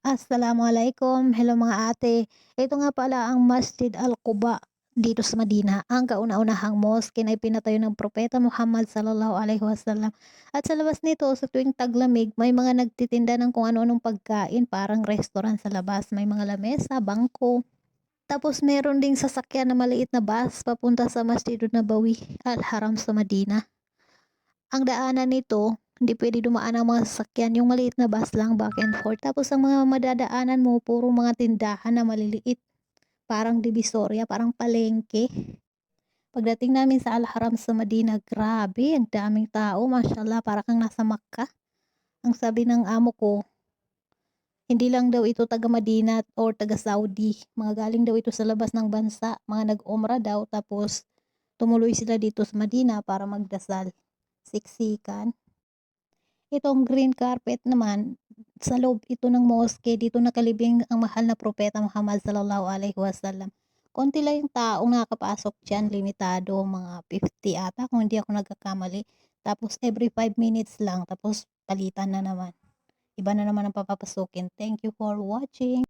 Assalamualaikum, hello mga ate. Ito nga pala ang Masjid Al-Quba dito sa Madina, ang kauna-unahang mosque na ipinatayo ng Propeta Muhammad sallallahu alaihi wasallam. At sa labas nito, sa tuwing taglamig, may mga nagtitinda ng kung ano-anong pagkain, parang restaurant sa labas. May mga lamesa, bangko. Tapos meron ding sasakyan na maliit na bus papunta sa Masjidun Nabawi Al-Haram sa Madina. Ang daanan nito, hindi pwede dumaan ang mga sasakyan, yung maliit na bus lang back and forth. Tapos ang mga madadaanan mo, puro mga tindahan na maliliit. Parang divisoria, parang palengke. Pagdating namin sa Al-Haram sa Madina, grabe, ang daming tao, mashallah, para kang nasa Makkah. Ang sabi ng amo ko, hindi lang daw ito taga Madina or taga Saudi. Mga galing daw ito sa labas ng bansa. Mga nag-umra daw, tapos tumuloy sila dito sa Madina para magdasal. Siksikan. Itong green carpet naman, sa loob ito ng mosque, dito nakalibing ang mahal na propeta Muhammad sallallahu alaihi wasallam. Konti lang yung taong nakakapasok dyan, limitado, mga 50 ata kung hindi ako nagkakamali. Tapos every 5 minutes lang, tapos palitan na naman. Iba na naman ang papapasukin. Thank you for watching.